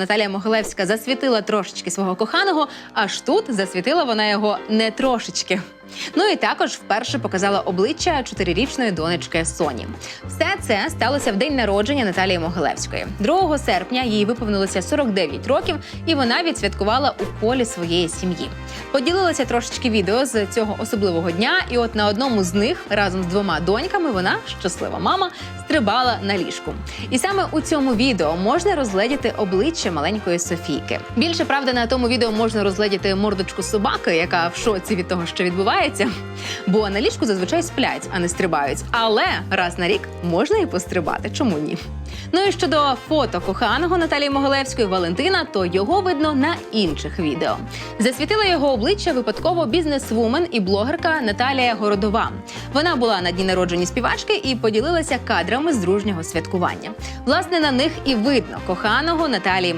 Наталія Могилевська засвітила трошечки свого коханого, аж тут засвітила вона його не трошечки. Ну і також вперше показала обличчя чотирирічної донечки Соні. Все це сталося в день народження Наталії Могилевської. 2 серпня їй виповнилося 49 років, і вона відсвяткувала у колі своєї сім'ї. Поділилася трошечки відео з цього особливого дня, і от на одному з них разом з двома доньками вона, щаслива мама, стрибала на ліжку. І саме у цьому відео можна розгледіти обличчя маленької Софійки. Більше правда на тому відео можна розгледіти мордочку собаки, яка в шоці від того, що відбувається. Бо на ліжку зазвичай сплять, а не стрибають. Але раз на рік можна і пострибати. Чому ні? Ну і щодо фото коханого Наталії Могилевської Валентина, то його видно на інших відео. Засвітила його обличчя випадково бізнесвумен і блогерка Наталія Городова. Вона була на дні народження співачки і поділилася кадрами з дружнього святкування. Власне, на них і видно коханого Наталії.